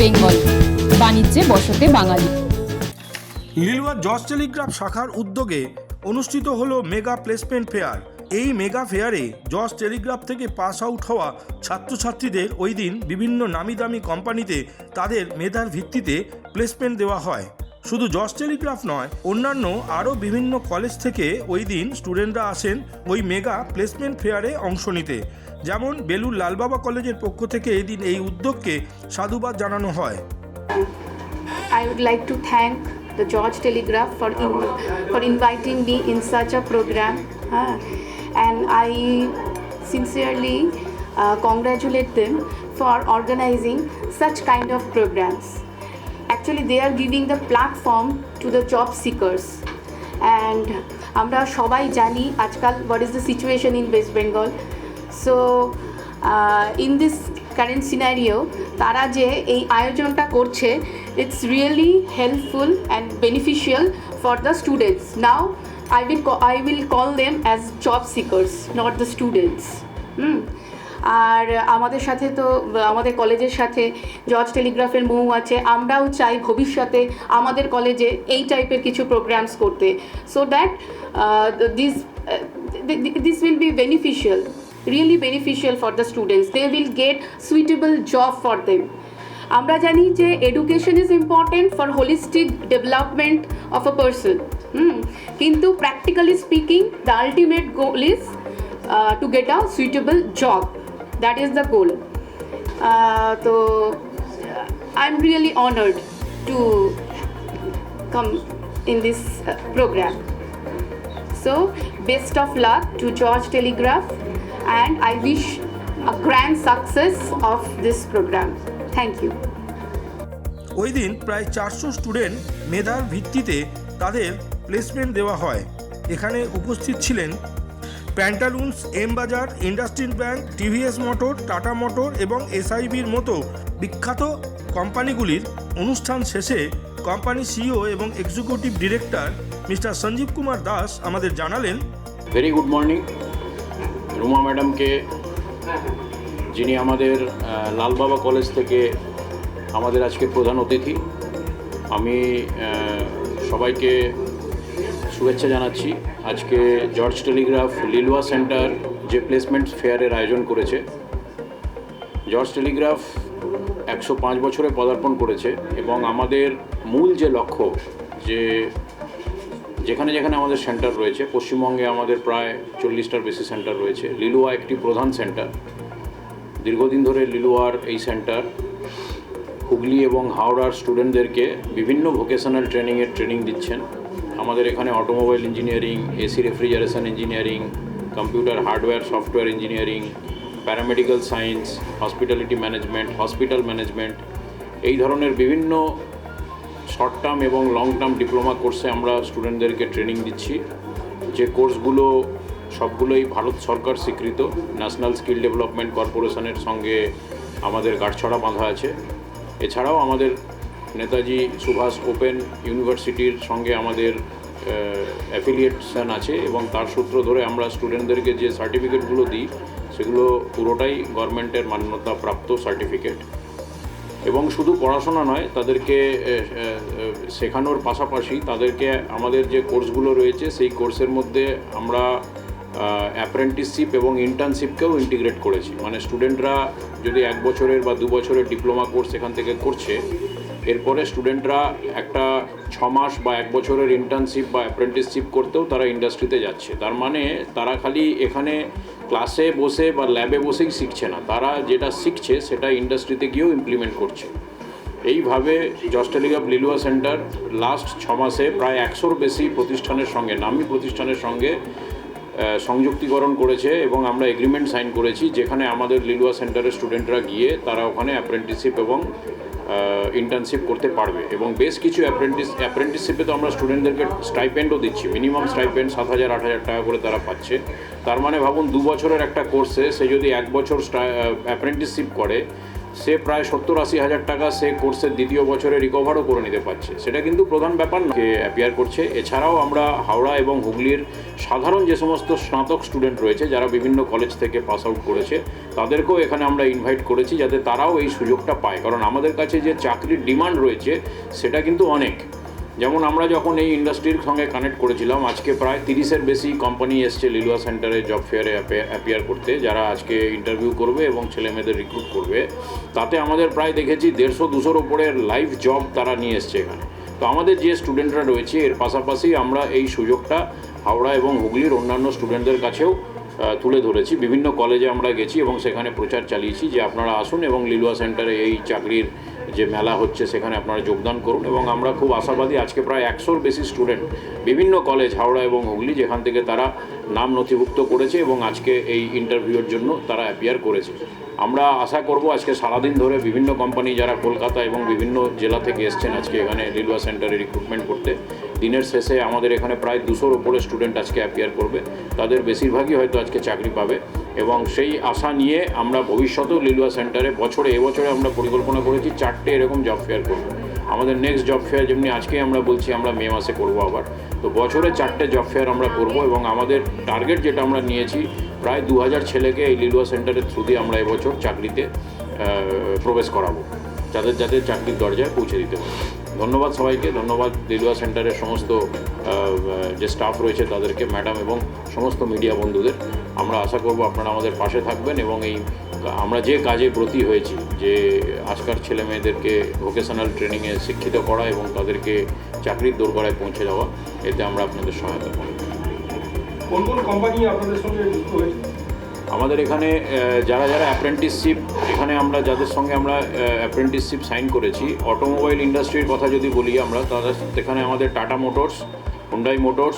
বেঙ্গল। বাণিজ্যে বসতে বাঙালি। লিলুয়া জজ টেলিগ্রাফ শাখার উদ্যোগে অনুষ্ঠিত হলো মেগা প্লেসমেন্ট ফেয়ার। এই মেগা ফেয়ারে জজ টেলিগ্রাফ থেকে পাস আউট হওয়া ছাত্রছাত্রীদের ওই দিন বিভিন্ন নামি দামি কোম্পানিতে তাদের মেধার ভিত্তিতে প্লেসমেন্ট দেওয়া হয়। শুধু জজ টেলিগ্রাফ নয় অন্যান্য আরও বিভিন্ন কলেজ থেকে ওই দিন স্টুডেন্টরা আসেন ওই মেগা প্লেসমেন্ট ফেয়ারে অংশ নিতে যেমন বেলুর লালবাবা কলেজের পক্ষ থেকে এই দিন এই উদ্যোগকে সাধুবাদ জানানো হয় I would like to thank the George Telegraph for in, for inviting me in such a program, huh? and I sincerely uh, congratulate them for organizing such kind of programs. Actually, they are giving the platform to the job seekers, and আমরা সবাই জানি আজকাল is the situation in West Bengal. So, uh, in this current scenario তারা যে এই আয়োজনটা করছে it's really helpful and beneficial for the students now I will I will call them as job seekers not the students hmm আর আমাদের সাথে তো, আমাদের কলেজের সাথে জর্জ টেলিগ্রাফের মৌ আছে। আমরাও চাই ভবিষ্যতে আমাদের কলেজে এই টাইপের কিছু প্রোগ্রামস করতে। So that this this will be beneficial really beneficial for the students they will get suitable job for them. আমরা জানি যে education is important for holistic development of a person hmm, কিন্তু practically speaking the ultimate goal is to get a suitable job that is the goal তো I am really honoured to come in this programme so best of luck to George Telegraph and I wish a grand success of this programme thank you ওই দিন প্রায় চারশো student মেধার ভিত্তিতে তাদের placement দেওয়া হয়। এখানে উপস্থিত ছিলেন Pantaloons, M Bazaar industrial bank, TVS motor, Tata motor এবং এসআইবির মতো বিখ্যাত কোম্পানিগুলির অনুষ্ঠান শেষে কোম্পানি সিইও এবং executive director mister Sanjib Kumar Das আমাদের জানালেন ভেরি গুড মর্নিং রুমা ম্যাডামকে, যিনি আমাদের লালবাবা কলেজ থেকে আমাদের আজকে প্রধান অতিথি, আমি সবাইকে শুভেচ্ছা জানাচ্ছি। আজকে জর্জ টেলিগ্রাফ লিলুয়া সেন্টার যে প্লেসমেন্ট ফেয়ারের আয়োজন করেছে জর্জ টেলিগ্রাফ একশো পাঁচ বছরে পদার্পণ করেছে এবং আমাদের মূল যে লক্ষ্য যে যেখানে যেখানে আমাদের সেন্টার রয়েছে, পশ্চিমবঙ্গে আমাদের প্রায় চল্লিশটার বেশি সেন্টার রয়েছে। লিলুয়া একটি প্রধান সেন্টার দীর্ঘদিন ধরে লিলুয়ার এই সেন্টার হুগলি এবং হাওড়ার স্টুডেন্টদেরকে বিভিন্ন ভোকেশনাল ট্রেনিংয়ের ট্রেনিং দিচ্ছেন। আমাদের এখানে automobile engineering AC refrigeration engineering computer hardware software engineering paramedical science hospitality management hospital management এই ধরনের বিভিন্ন শর্ট টার্ম এবং লং টার্ম ডিপ্লোমা কোর্সে আমরা স্টুডেন্টদেরকে ট্রেনিং দিচ্ছি। যে কোর্সগুলো সবগুলোই ভারত সরকার স্বীকৃত। ন্যাশনাল স্কিল ডেভেলপমেন্ট কর্পোরেশনের সঙ্গে আমাদের গাঁটছড়া বাঁধা আছে। এছাড়াও আমাদের নেতাজি সুভাষ ওপেন ইউনিভার্সিটির সঙ্গে আমাদের অ্যাফিলিয়েশন আছে এবং তার সূত্র ধরে আমরা স্টুডেন্টদেরকে যে সার্টিফিকেটগুলো দিই, সেগুলো পুরোটাই গভর্নমেন্টের মান্যতা প্রাপ্ত সার্টিফিকেট এবং শুধু পড়াশোনা নয়, তাদেরকে শেখানোর পাশাপাশি তাদেরকে আমাদের যে কোর্সগুলো রয়েছে, সেই কোর্সের মধ্যে আমরা অ্যাপ্রেন্টিসশিপ এবং ইন্টার্নশিপকেও ইন্টিগ্রেট করেছি। মানে স্টুডেন্টরা যদি এক বছরের বা দু বছরের ডিপ্লোমা কোর্স এখান থেকে করছে এরপরে স্টুডেন্টরা একটা ছ মাস বা এক বছরের ইন্টার্নশিপ বা অ্যাপ্রেন্টিসশিপ করতেও তারা ইন্ডাস্ট্রিতে যাচ্ছে। তার মানে তারা খালি এখানে ক্লাসে বসে বা ল্যাবে বসেই শিখছে না। তারা যেটা শিখছে সেটা ইন্ডাস্ট্রিতে গিয়েও ইমপ্লিমেন্ট করছে। এইভাবে জস্টেলিগাব লিলুয়া সেন্টার লাস্ট ছ মাসে প্রায় একশোর বেশি প্রতিষ্ঠানের সঙ্গে, নামী প্রতিষ্ঠানের সঙ্গে সংযুক্তিকরণ করেছে এবং আমরা এগ্রিমেন্ট সাইন করেছি যেখানে আমাদের লিলুয়া সেন্টারের স্টুডেন্টরা গিয়ে তারা ওখানে অ্যাপ্রেন্টিসশিপ এবং ইন্টার্নশিপ করতে পারবে এবং বেশ কিছু অ্যাপ্রেন্টিস অ্যাপ্রেন্টিসশিপে তো আমরা স্টুডেন্টদেরকে স্টাইপেন্ডও দিচ্ছি। মিনিমাম স্টাইপেন্ড সাত হাজার, আট হাজার টাকা করে তারা পাচ্ছে। তার মানে ভাবুন, দু বছরের একটা কোর্সে সে যদি এক বছর অ্যাপ্রেন্টিসশিপ করে সে প্রায় সত্তর আশি হাজার টাকা সে কোর্সের দ্বিতীয় বছরে রিকভারও করে নিতে পারছে। সেটা কিন্তু প্রধান ব্যাপার না অ্যাপিয়ার করছে। এছাড়াও আমরা হাওড়া এবং হুগলির সাধারণ যে সমস্ত স্নাতক স্টুডেন্ট রয়েছে, যারা বিভিন্ন কলেজ থেকে পাস আউট করেছে, তাদেরকেও এখানে আমরা ইনভাইট করেছি যাতে তারাও এই সুযোগটা পায়। কারণ আমাদের কাছে যে চাকরির ডিমান্ড রয়েছে, সেটা কিন্তু অনেক। যেমন আমরা যখন এই ইন্ডাস্ট্রির সঙ্গে কানেক্ট করেছিলাম, আজকে প্রায় তিরিশের বেশি কোম্পানি এসছে লিলুয়া সেন্টারে জব ফেয়ারে অ্যাপিয়ার করতে, যারা আজকে ইন্টারভিউ করবে এবং ছেলে মেয়েদের রিক্রুট করবে। তাতে আমাদের প্রায় দেখেছি দেড়শো দুশোর ওপরে লাইভ জব তারা নিয়ে এসছে এখানে। তো আমাদের যে স্টুডেন্টরা রয়েছে, এর পাশাপাশি আমরা এই সুযোগটা হাওড়া এবং হুগলির অন্যান্য স্টুডেন্টদের কাছেও তুলে ধরেছি। বিভিন্ন কলেজে আমরা গেছি এবং সেখানে প্রচার চালিয়েছি যে আপনারা আসুন এবং লিলুয়া সেন্টারে এই চাকরির যে মেলা হচ্ছে সেখানে আপনারা যোগদান করুন এবং আমরা খুব আশাবাদী আজকে প্রায় একশোর বেশি স্টুডেন্ট বিভিন্ন কলেজ হাওড়া এবং হুগলি, যেখান থেকে তারা নাম নথিভুক্ত করেছে এবং আজকে এই ইন্টারভিউর জন্য তারা অ্যাপিয়ার করেছে। আমরা আশা করব আজকে সারাদিন ধরে বিভিন্ন কোম্পানি যারা কলকাতা এবং বিভিন্ন জেলা থেকে এসছেন আজকে এখানে লিলুয়া সেন্টারে রিক্রুটমেন্ট করতে দিনের শেষে আমাদের এখানে প্রায় দুশোর ওপরে স্টুডেন্ট আজকে অ্যাপিয়ার করবে। তাদের বেশিরভাগই হয়তো আজকে চাকরি পাবে এবং সেই আশা নিয়ে আমরা ভবিষ্যতেও লিলুয়া সেন্টারে বছরে, এবছরে আমরা পরিকল্পনা করেছি চারটে এরকম জব ফেয়ার করব আমাদের নেক্সট জব ফেয়ার যেমনি আজকে আমরা বলছি, আমরা মে মাসে করব আবার। তো বছরে চারটে জব ফেয়ার আমরা করব এবং আমাদের টার্গেট যেটা আমরা নিয়েছি, প্রায় দু হাজার ছেলেকে এই লিলুয়া সেন্টারের থ্রু দিয়ে আমরা এবছর চাকরিতে প্রবেশ করাবো। যাদের যাদের চাকরির দরজায় পৌঁছে দিতে পারি ধন্যবাদ সবাইকে, ধন্যবাদ লিলুয়া সেন্টারের সমস্ত যে স্টাফ রয়েছে তাদেরকে ম্যাডাম এবং সমস্ত মিডিয়া বন্ধুদের। আমরা আশা করব আপনারা আমাদের পাশে থাকবেন এবং এই আমরা যে কাজে ব্রতী হয়েছি, যে আজকার ছেলে মেয়েদেরকে ভোকেশনাল ট্রেনিংয়ে শিক্ষিত করা এবং তাদেরকে চাকরির দোরগড়ায় পৌঁছে যাওয়া এতে আমরা আপনাদের সহায়তা করি কোন কোন কোম্পানি আপনাদের সঙ্গে যুক্ত হয়েছে? আমাদের এখানে যারা যারা অ্যাপ্রেন্টিসশিপ এখানে আমরা যাদের সঙ্গে আমরা অ্যাপ্রেন্টিসশিপ সাইন করেছি অটোমোবাইল ইন্ডাস্ট্রির কথা যদি বলি আমরা তাদের এখানে আমাদের টাটা মোটরস হুন্ডাই মোটরস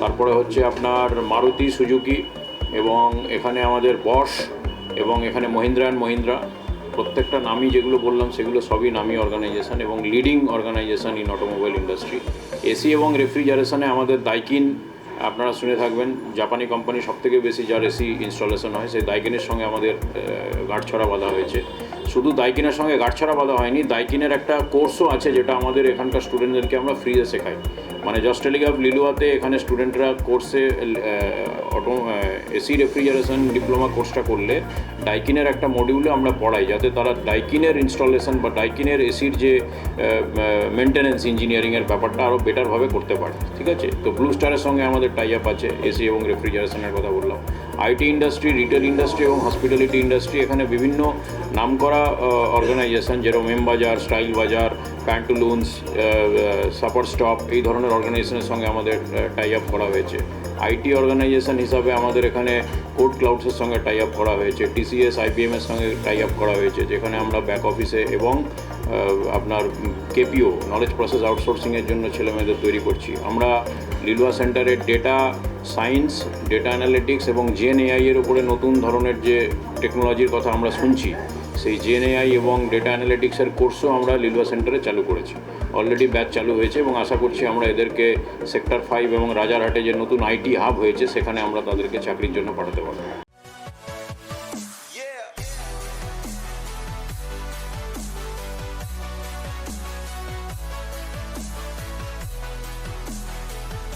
তারপরে হচ্ছে আপনার মারুতি সুজুকি এবং এখানে আমাদের বস এবং এখানে মহিন্দ্রা অ্যান্ড মহিন্দ্রা প্রত্যেকটা নামই যেগুলো বললাম, সেগুলো সবই নামি অর্গানাইজেশন এবং leading organisation in automobile industry AC এবং রেফ্রিজারেশনে আমাদের দাইকিন আপনারা শুনে থাকবেন, জাপানি কোম্পানি সবথেকে বেশি যার এসি ইনস্টলেশন হয়, সেই দাইকেনের সঙ্গে আমাদের গাঁট গাঁটছড়া বাঁধা হয়েছে। শুধু দাইকিনের সঙ্গে গাঁটছড়া বাঁধা হয়নি, দাইকিনের একটা কোর্সও আছে যেটা আমাদের এখানকার স্টুডেন্টদেরকে আমরা ফ্রিতে শেখাই। মানে জস্ট টেলিগ্রাফ লিলুয়াতে এখানে স্টুডেন্টরা কোর্সে অটো এসি রেফ্রিজারেশন ডিপ্লোমা কোর্সটা করলে ডাইকিনের একটা মডিউলে আমরা পড়াই, যাতে তারা ডাইকিনের ইনস্টলেশন বা ডাইকিনের এসির যে মেনটেন্যান্স ইঞ্জিনিয়ারিংয়ের ব্যাপারটা আরও বেটারভাবে করতে পারে, ঠিক আছে? তো ব্লু স্টারের সঙ্গে আমাদের টাই আপ আছে এসি এবং রেফ্রিজারেশনের কথা বললাম। আইটি ইন্ডাস্ট্রি রিটেল ইন্ডাস্ট্রি এবং হসপিটালিটি ইন্ডাস্ট্রি এখানে বিভিন্ন নামকরা অর্গানাইজেশন যেরকম এম বাজার স্টাইল বাজার প্যান্টুলুন্স সাপার স্টপ এই ধরনের অর্গানাইজেশনের সঙ্গে আমাদের টাই আপ করা হয়েছে। আইটি অর্গানাইজেশন হিসাবে আমাদের এখানে কোড ক্লাউডসের সঙ্গে টাই আপ করা হয়েছে। টিসিএস আইবিএমের সঙ্গে টাই আপ করা হয়েছে, যেখানে আমরা ব্যাক অফিসে এবং আপনার কেপিও নলেজ প্রসেস আউটসোর্সিংয়ের জন্য ছেলেমেয়েদের তৈরি করছি। আমরা লিলুয়া সেন্টারের ডেটা সায়েন্স ডেটা অ্যানালিটিক্স এবং জেন এআই এর উপরে নতুন ধরনের যে টেকনোলজির কথা আমরা শুনছি সেই জেন এআই এবং ডেটা অ্যানালিটিক্সের কোর্সও আমরা লিলুয়া সেন্টারে চালু করেছি। অলরেডি ব্যাচ চালু হয়েছে এবং আশা করছি আমরা এদেরকে সেক্টর ফাইভ এবং রাজারহাটে যে নতুন আইটি হাব হয়েছে, সেখানে আমরা তাদেরকে চাকরির জন্য পাঠাতে পারব।